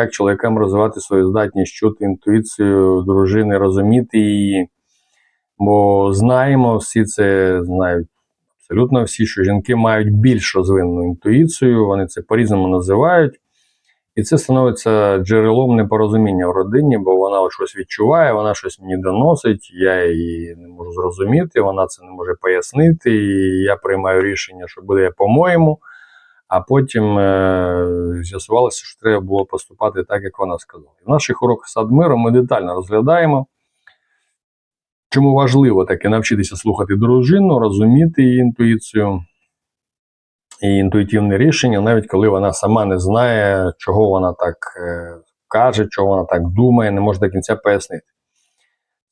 як чоловікам розвивати свою здатність чути інтуїцію дружини, розуміти її. Бо знаємо, всі це знають абсолютно всі, що жінки мають більш розвинену інтуїцію, вони це по-різному називають. І це становиться джерелом непорозуміння в родині, бо вона щось відчуває, вона щось мені доносить, я її не можу зрозуміти, вона це не може пояснити, і я приймаю рішення, що буде по-моєму. А потім е, з'ясувалося, що треба було поступати так, як вона сказала. В наших уроках садмиру ми детально розглядаємо, чому важливо таки навчитися слухати дружину, розуміти її інтуїцію і інтуїтивне рішення, навіть коли вона сама не знає, чого вона так е, каже, чого вона так думає, не може до кінця пояснити.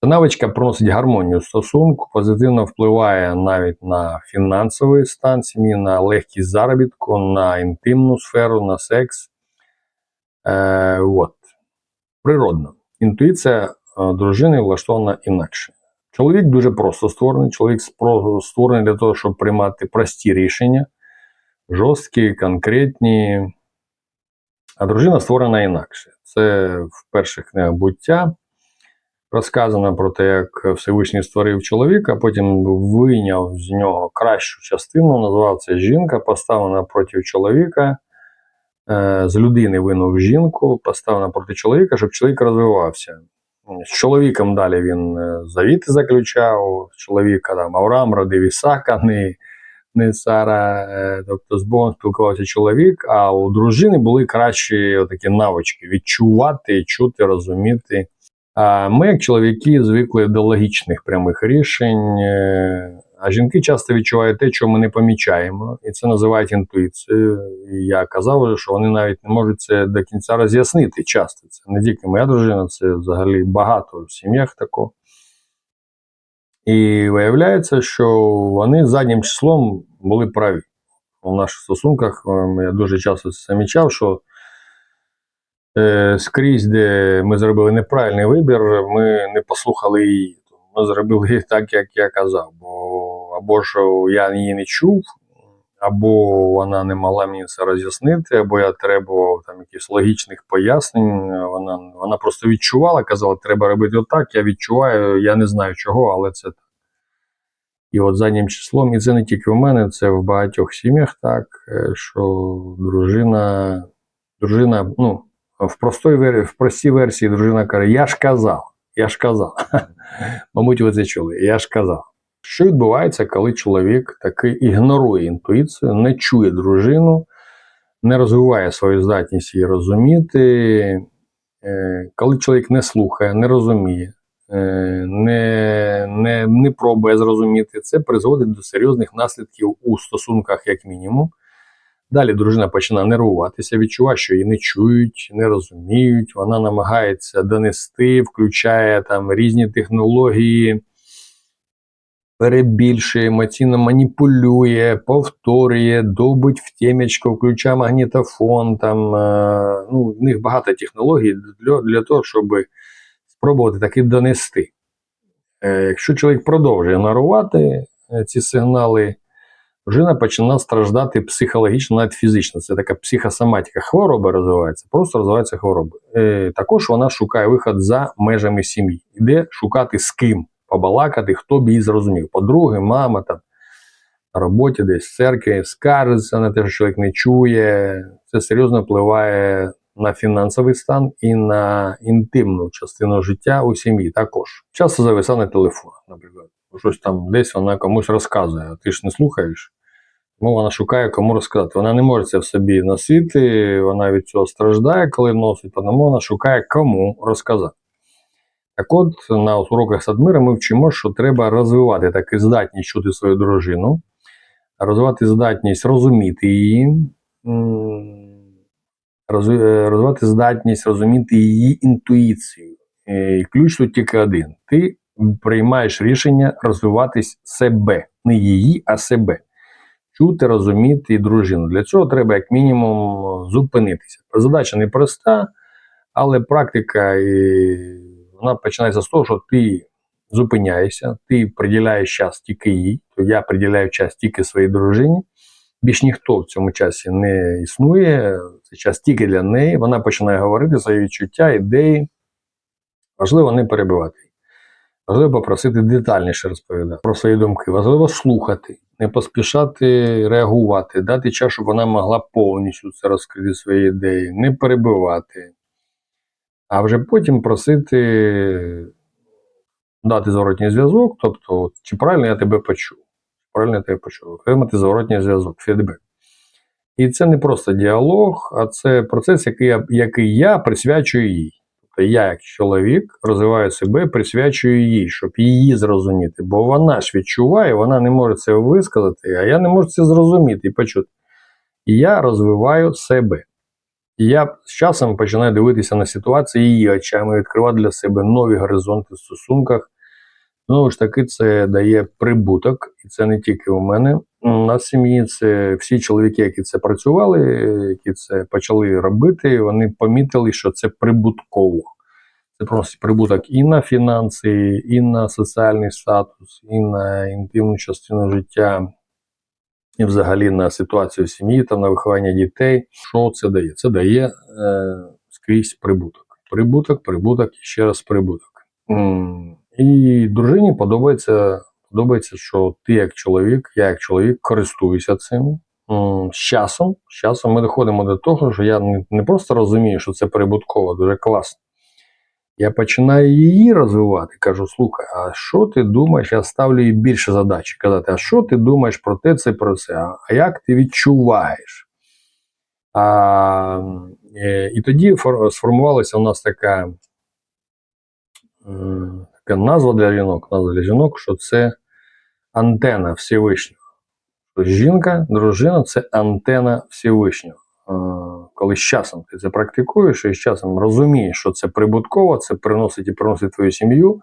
Ця навичка приносить гармонію стосунку, позитивно впливає навіть на фінансовий стан сім'ї, на легкість заробітку, на інтимну сферу, на секс. Е, от. Природно. Інтуїція е, дружини влаштована інакше. Чоловік дуже просто створений, чоловік створений для того, щоб приймати прості рішення, жорсткі, конкретні. А дружина створена інакше. Це в перших книгах буття розказано про те, як Всевишній створив чоловіка, потім вийняв з нього кращу частину, назвав це жінка, поставив напроти чоловіка, е, з людини винув жінку, поставив напроти чоловіка, щоб чоловік розвивався. З чоловіком далі він е, завіти заключав, чоловіка там Авраам родив Ісака, не, не Сара, е, тобто з Богом спілкувався чоловік, а у дружини були кращі такі навички відчувати, чути, розуміти. А ми, як чоловіки, звикли до логічних прямих рішень, е, а жінки часто відчувають те, чого ми не помічаємо, і це називають інтуїцією. І я казав, що вони навіть не можуть це до кінця роз'яснити часто. Це не тільки моя дружина, це взагалі багато в сім'ях такого. І виявляється, що вони заднім числом були праві. У наших стосунках е, я дуже часто це замічав, що скрізь, де ми зробили неправильний вибір, ми не послухали її. Ми зробили так, як я казав. Бо або ж я її не чув, або вона не могла мені це роз'яснити, або я требував там якихось логічних пояснень. Вона, вона просто відчувала, казала, треба робити отак. Я відчуваю, я не знаю чого, але це так. І от заднім числом, і це не тільки в мене, це в багатьох сім'ях так, е, що дружина, дружина, ну, в простій, в простій версії дружина каже: Я ж казав, я ж казав. Мабуть, ви це чули, я ж казав. Що відбувається, коли чоловік таки ігнорує інтуїцію, не чує дружину, не розвиває свою здатність її розуміти, Е, коли чоловік не слухає, не розуміє, е, не, не, не пробує зрозуміти, це призводить до серйозних наслідків у стосунках, як мінімум. Далі дружина починає нервуватися, відчуває, що її не чують, не розуміють. Вона намагається донести, включає там різні технології, перебільшує, емоційно маніпулює, повторює, добить в темечко, включає магнітофон. Там, е, ну, в них багато технологій для, для того, щоб спробувати таки донести. Е, якщо чоловік продовжує ігнорувати е, ці сигнали, Дружина починає страждати психологічно, навіть фізично. Це така психосоматика. Хвороба розвивається, просто розвивається хвороба. Е, також вона шукає виход за межами сім'ї. Іде шукати з ким побалакати, хто б її зрозумів. Подруги, мама там на роботі, десь в церкві, скаржиться на те, що чоловік не чує. Це серйозно впливає на фінансовий стан і на інтимну частину життя у сім'ї також. Часто зависає на телефонах, наприклад. Щось там десь вона комусь розказує, а ти ж не слухаєш. Тому вона шукає кому розказати. Вона не може це в собі носити, вона від цього страждає, коли носить, тому вона шукає кому розказати. Так от, на уроках Садмира ми вчимо, що треба розвивати таку здатність чути свою дружину, розвивати здатність розуміти її, е, розвивати здатність розуміти її інтуїцію. Е, І ключ тут тільки один. Ти приймаєш рішення розвиватись себе, не її, а себе. Чути, розуміти і дружину. Для цього треба, як мінімум, зупинитися. Задача непроста, але практика і вона починається з того, що ти зупиняєшся, ти приділяєш час тільки їй, то я приділяю час тільки своїй дружині. більш ніхто в цьому часі не існує. Це час тільки для неї. Вона починає говорити свої відчуття, ідеї. Важливо не перебивати. Важливо попросити детальніше розповідати про свої думки. Важливо слухати, не поспішати реагувати, дати час, щоб вона могла повністю це розкрити свої ідеї, не перебивати. А вже потім просити дати зворотній зв'язок, тобто, чи правильно я тебе почув, правильно я тебе почув, отримати зворотній зв'язок, фідбек. І це не просто діалог, а це процес, який я, який я присвячую їй. Тобто я, як чоловік, розвиваю себе, присвячую їй, щоб її зрозуміти. Бо вона ж відчуває, вона не може це висказати, а я не можу це зрозуміти і почути. І я розвиваю себе. І я з часом починаю дивитися на ситуацію її очами, відкривати для себе нові горизонти в стосунках. Знову ж таки, це дає прибуток, і це не тільки у мене. На сім'ї це всі чоловіки, які це працювали, які це почали робити, вони помітили, що це прибутково. Це просто прибуток і на фінанси, і на соціальний статус, і на інтимну частину життя, і взагалі на ситуацію в сім'ї, там, на виховання дітей. Що це дає? Це дає е, скрізь прибуток. Прибуток, прибуток і ще раз прибуток. І дружині подобається, подобається, що ти як чоловік, я як чоловік користуюся цим. З часом, з часом ми доходимо до того, що я не, просто розумію, що це прибутково, дуже класно. Я починаю її розвивати, кажу: слухай, а що ти думаєш? Я ставлю їй більше задач. Казати, а що ти думаєш про те, це про це? А- А як ти відчуваєш? А, е, і тоді сформувалася у нас така, така назва для жінок, назва для жінок, що це антена Всевишнього. Тобто Жінка, дружина це антена Всевишнього. Е, Коли з часом ти це практикуєш і з часом розумієш, що це прибутково, це приносить і приносить твою сім'ю.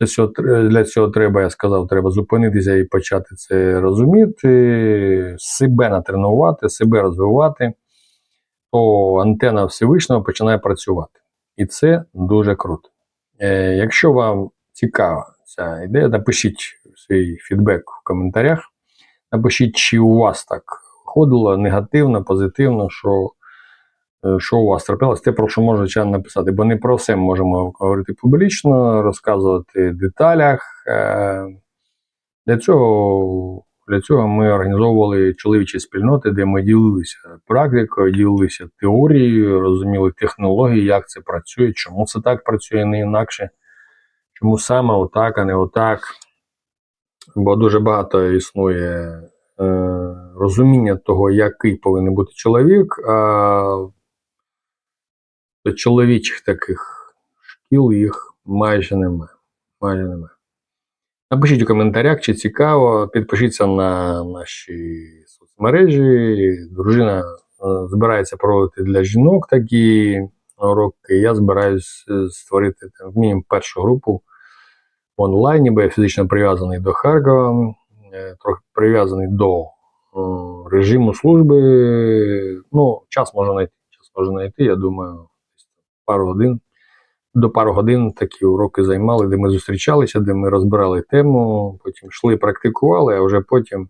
Все, для цього треба, я сказав, треба зупинитися і почати це розуміти, себе натренувати, себе розвивати, то антена Всевишнього починає працювати. І це дуже круто. Е, якщо вам цікава ця ідея, напишіть свій фідбек в коментарях. Напишіть, чи у вас так виходило негативно, позитивно, що, е, що у вас трапилось, те, про що може звичайно написати. Бо не про все можемо говорити публічно, розказувати в деталях. Е, Для цього, для цього ми організовували чоловічі спільноти, де ми ділилися практикою, ділилися теорією, розуміли технології, як це працює, чому це так працює, не інакше, чому саме отак, а не отак. Бо дуже багато існує е, розуміння того, який повинен бути чоловік, а чоловічих таких шкіл їх майже немає. Майже немає. Напишіть у коментарях, чи цікаво, підпишіться на наші соцмережі. Дружина е, збирається проводити для жінок такі уроки. Я збираюсь е, створити там, мінімум першу групу онлайні, бо я фізично прив'язаний до Харкова, е, трохи прив'язаний до е, режиму служби. Ну, час можна знайти. Час можна знайти, я думаю, пару годин. До пару годин такі уроки займали, де ми зустрічалися, де ми розбирали тему, потім йшли, практикували, а вже потім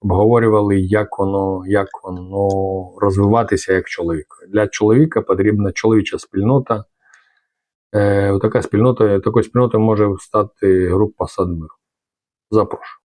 обговорювали, як воно, як воно розвиватися як чоловік. Для чоловіка потрібна чоловіча спільнота. Е, така спільнота, такою спільнотою може стати група Садмир. Запрошую.